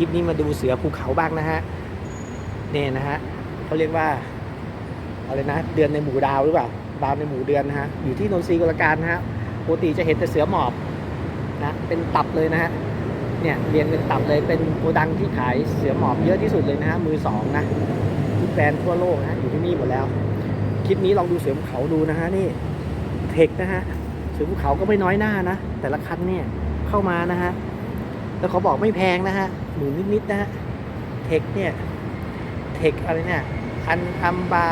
ลิปนี้มาดูเสือภูเขาบ้างนะฮะเนี่ยนะฮะเขาเรียกว่าอะไรนะ เดือนในหมู่ดาวหรือเปล่าดาวในหมู่เดือนนะฮะอยู่ที่นนทรีกุลการนะฮะปกติจะเห็นแต่เสือหมอบนะเป็นตับเลยนะฮะเนี่ยเรียงเป็นตับเลยเป็นโกดังที่ขายเสือหมอบเยอะที่สุดเลยนะฮะมือสองนะทุกแบรนด์ทั่วโลกนะฮะอยู่ที่นี่หมดแล้วคลิปนี้ลองดูเสือภูเขาดูนะฮะนี่เทคนะฮะเสือภูเขาก็ไม่น้อยหน้านะแต่ละคันเนี่ยเข้ามานะฮะแล้วเขาบอกไม่แพงนะฮะ หมื่นนิดๆนะฮะเทคเนี่ยเทคอะไรเนี่ยอันอัมบา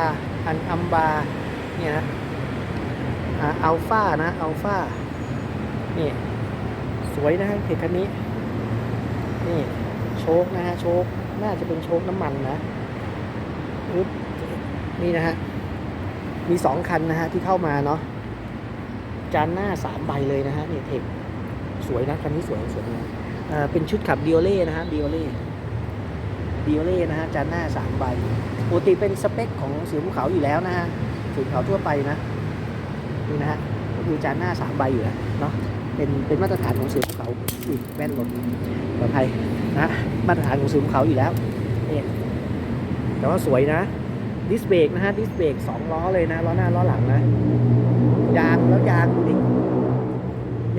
อันอัมบาเนี่ยนะอัลฟานะอัลฟานี่สวยนะฮะเทคคันนี้ นี่โชคนะฮะโชคน่าจะเป็นโชคน้ำมันนะปึ๊บนี่นะฮะ มีสองคันนะฮะที่เข้ามาเนาะ จานหน้าสามใบเลยนะฮะเนี่ยเทคสวยนะคันนี้สวยสวยนะ เป็นชุดขับดิโอเล่นะฮะดิโอเล่ดิโอเล่นะฮะจานหน้าสามใบปกติเป็นสเปคของเสือภูเขาอยู่แล้วนะฮะเสือภูเขาทั่วไปนะนี่นะฮะก็คือจานหน้าสามใบอยู่แล้วเนาะเป็นเป็นมาตรฐานของเสือภูเขาอุ้ยแว่นหล่นปลอดภัยนะมาตรฐานของเสือภูเขาอยู่แล้วนี่แต่ว่าสวยนะดิสเบรกนะฮะดิสเบรกสองล้อเลยนะล้อหน้าล้อหลังนะยางแล้วยางดูดิ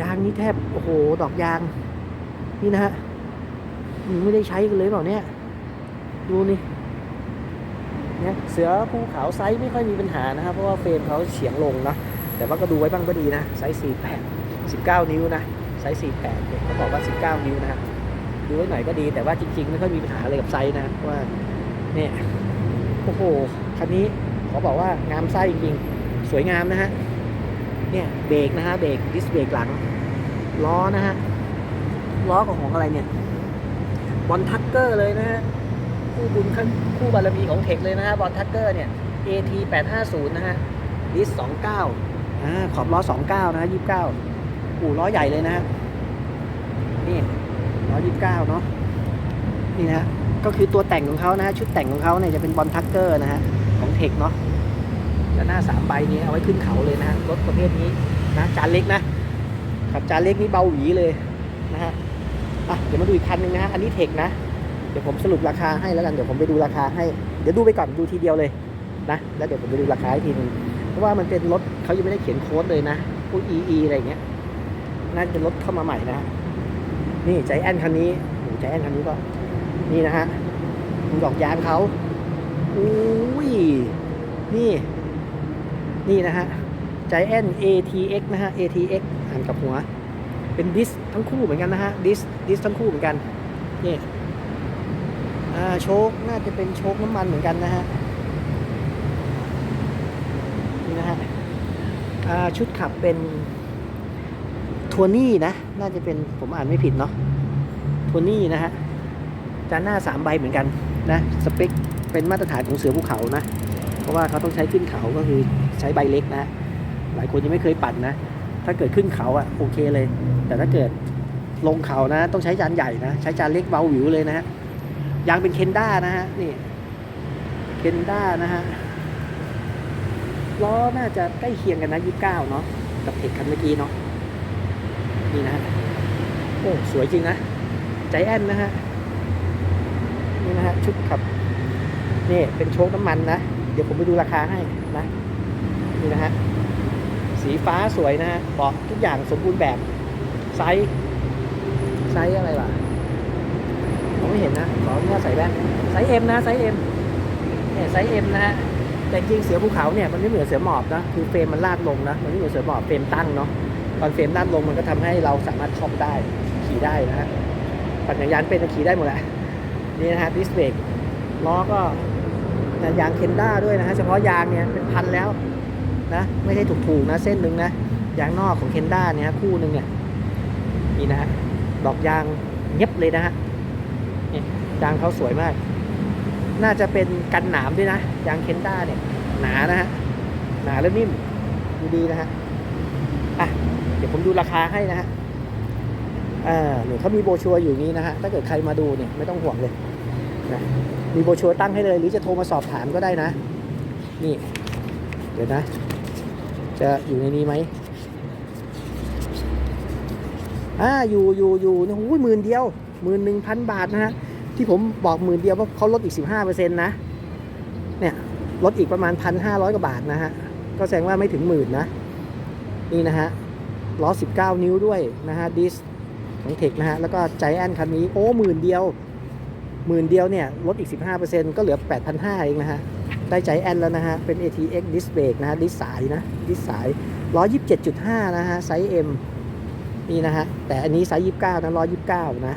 ยางนี่แทบโอ้โหดอกยาง นี่นะฮะไม่ได้ใช้กันเลยเปล่าเนี่ยดูนี่เนี่ยเสือภูเขาไซส์ไม่ค่อยมีปัญหานะครับ เพราะว่าเฟรมเขาเฉียงลงนะแต่ว่าก็ดูไว้บ้างก็ดีนะ ไซส์สี่แปดสิบเก้านิ้วนะไซส์สี่แปดเนี่ยเขาบอกว่าสิบเก้านิ้วนะดูไว้หน่อยก็ดีแต่ว่าจริง ๆ ไม่ค่อยมีปัญหาอะไรกับไซส์นะเพราะว่าเนี่ยโอ้โหคันนี้เขาบอกว่างามไส้จริงๆสวยงามนะฮะเนี่ยเบรกนะฮะเบรกดิสเบรกหลังล้อนะฮะ ล้อของของอะไรเนี่ยบอลทักเกอร์เลยนะฮะคู่บุญขั้นคู่บารมีของเทคเลยนะฮะบอลทักเกอร์เนี่ย AT 850นะฮะดิส29อ่าขอบล้อ 29 นะฮะ29อู่ล้อใหญ่เลยนะฮะนี่ล้อ29 เนาะนี่นะฮะก็คือตัวแต่งของเขานะฮะชุดแต่งของเขาเนี่ยจะเป็นบอลทักเกอร์นะฮะของเทคเนาะแล้วหน้าสามใบนี้เอาไว้ขึ้นเขาเลยนะฮะรถประเภทนี้นะจานเล็กนะขับจานเล็กนี่เบาหวีเลยนะฮะ อะเดี๋ยวมาดูอีกคันหนึ่งนะอันนี้เทคนะ เดี๋ยวผมสรุปราคาให้แล้วกัน เดี๋ยวผมไปดูราคาให้ เดี๋ยวดูไปก่อนดูทีเดียวเลยนะ แล้วเดี๋ยวผมไปดูราคาให้ทีนึง เพราะว่ามันเป็นรถเขายังไม่ได้เขียนโค้ดเลยนะ พวก EE อะไรเงี้ย น่าจะรถเข้ามาใหม่นะ นี่ใจแอนคันนี้โอ้ใจแอนคันนี้ก็ นี่นะฮะดูดอกยางเขาอุ้ย นี่ นี่นะฮะ Giant ATX นะฮะ ATX อ่านกับหัว เป็นดิสทั้งคู่เหมือนกันนะฮะดิสดิสทั้งคู่เหมือนกันนี่าโชคน่าจะเป็นโชคน้ำมันเหมือนกันนะฮะนี่นะฮะาชุดขับเป็นทัวนี่นะ น่าจะเป็นผมอ่านไม่ผิดเนาะทัวนี่นะฮะจานหน้าสามใบเหมือนกันนะสเปคเป็นมาตรฐานของเสือภูเขานะ เพราะว่าเขาต้องใช้ขึ้นเขาก็คือใช้ใบเล็กนะ หลายคนยังไม่เคยปั่นนะ ถ้าเกิดขึ้นเขาอะโอเคเลย แต่ถ้าเกิดลงเขานะ ต้องใช้จานใหญ่นะใช้จานเล็กเบาหวิวเลยนะฮะยางเป็นเคนด้านะฮะนี่เคนด้านะฮะล้อน่าจะใกล้เคียงกันนะยี่สิบเก้าเนาะกับเทคคันเมื่อกี้เนาะนี่นะฮะโอ้สวยจริงนะใจแอนนะฮะนี่นะฮะชุดขับนี่เป็นโชคน้ำมันนะ เดี๋ยวผมไปดูราคาให้นะนี่นะฮะ สีฟ้าสวยนะฮะเบาะทุกอย่างสมบูรณ์แบบไซส์ไซส์อะไรวะผมไม่เห็นนะ ขออนุญาตใส่แว่นไซส์เอ็มนะไซส์เอ็มเนี่ยไซส์เอ็มนะฮะแต่จริงเสือภูเขาเนี่ยมันไม่เหมือนเสือหมอบนะคือเฟรมมันลาดลงนะมันไม่เหมือนเสือหมอบเฟรมตั้งเนาะตอนเฟรมลาดลงมันก็ทำให้เราสามารถคล่อมได้ขี่ได้นะฮะปั่นจักรยานเป็นขี่ได้หมดแหละนี่นะฮะดิสเบรกล้อก็ยางเคนด้าด้วยนะฮะเฉพาะยางเนี่ยเป็นพันแล้ว นะไม่ใช่ถูกๆนะเส้นหนึ่งนะยางนอกของเคนด้าเนี่ยฮะคู่หนึ่งเนี่ยนี่นะฮะดอกยางเย็บเลยนะฮะนี่ยางเขาสวยมาก น่าจะเป็นกันหนามด้วยนะยางเคนด้าเนี่ยหนานะฮะหนาและนิ่มดูดีนะฮะอะเดี๋ยวผมดูราคาให้นะฮะอ่าเนี่ยเขามีโบชัวร์อยู่นี้นะฮะถ้าเกิดใครมาดูเนี่ยไม่ต้องห่วงเลยนะมีโบชัวร์ตั้งให้เลย หรือจะโทรมาสอบถามก็ได้นะ นี่ เดี๋ยวนะ จะอยู่ในนี้ไหมอ่าอยู่อยู่อยู่นะหูหมื่นเดียวหมื่นหนึ่งพันบาทนะฮะ ที่ผมบอกหมื่นเดียวเพราะเขาลดอีก15%นต์นะ เนี่ยลดอีกประมาณ1,500กว่าบาทนะฮะ ก็แสดงว่าไม่ถึงหมื่นนะ นี่นะฮะล้อ19นิ้วด้วยนะฮะดิสของเทคนะฮะ แล้วก็ใจแอนคันนี้ โอ้หมื่นเดียวหมื่นเดียวเนี่ยลดอีก15%ก็เหลือ8,500เองนะฮะ ได้ใจแอนแล้วนะฮะ เป็น ATX Disc Brake นะฮะ ดิสสายนะ ดิสสาย 127.5 นะฮะ ไซส์ M นี่นะฮะ แต่อันนี้ไซส์ 29 นะ 129 นะ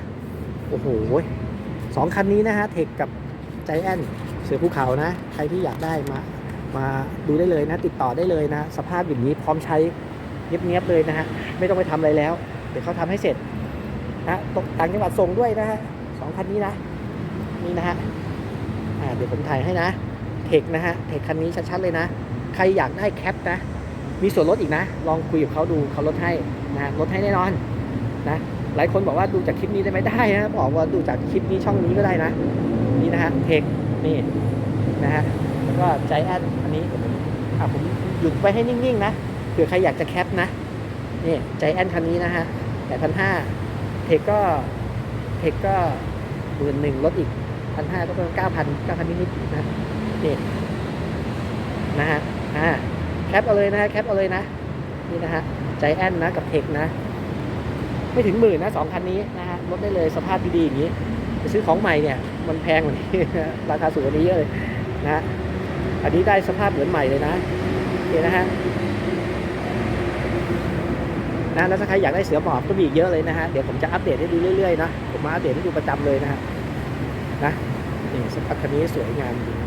โอ้โหสองคันนี้นะฮะ เทคกับใจแอนเสือภูเขานะ ใครที่อยากได้มา มาดูได้เลยนะ ติดต่อได้เลยนะ สภาพอย่างนี้พร้อมใช้เนียบๆเลยนะฮะ ไม่ต้องไปทำอะไรแล้ว เดี๋ยวเขาทำให้เสร็จนะตกต่างจังหวัดส่งด้วยนะฮะสองคันนี้นะ นี่นะฮะเดี๋ยวผมถ่ายให้นะ ทคนะฮะเทคคันนี้ชัดๆเลยนะ ใครอยากได้แคปนะ มีส่วนลดอีกนะ ลองคุยกับเขาดูเขาลดให้นะลดให้แน่นอนนะหลายคนบอกว่าดูจากคลิปนี้ได้ไหมได้นะบอกว่าดูจากคลิปนี้ช่องนี้ก็ได้นะ นี่นะฮะเทคนี่นะฮะแล้วก็ใจแอนอันนี้อะผมหยุดไว้ให้นิ่งๆนะเผื่อใครอยากจะแคปนะนี่ใจแอนคันนี้นะฮะแปดพันห้าเทคก็เทคก็หมื่นหนึ่งลดอีกพันห้าก็เป็นเก้าพันเก้าพันนิดๆนะ นี่นะฮะอ่าแคปเอาเลยนะฮะแคปเอาเลยนะ นี่นะฮะใจแอนนะกับเทคนะ ไม่ถึงหมื่นนะสองคันนี้นะฮะลดได้เลยสภาพดีๆอย่างนี้ไปซื้อของใหม่เนี่ย มันแพงกว่านี้ราคาสูงกว่านี้เยอะเลยนะฮะอันนี้ได้สภาพเหมือนใหม่เลยนะโอเคนะฮะนะแล้วถ้าใครอยากได้เสือหมอบก็มีเยอะเลยนะฮะ เดี๋ยวผมจะอัปเดตให้ดูเรื่อยๆนะ ผมมาอัปเดตให้ดูประจำเลยนะฮะ นะนี่สภาพคันนี้สวยงามจ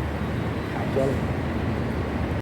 ริ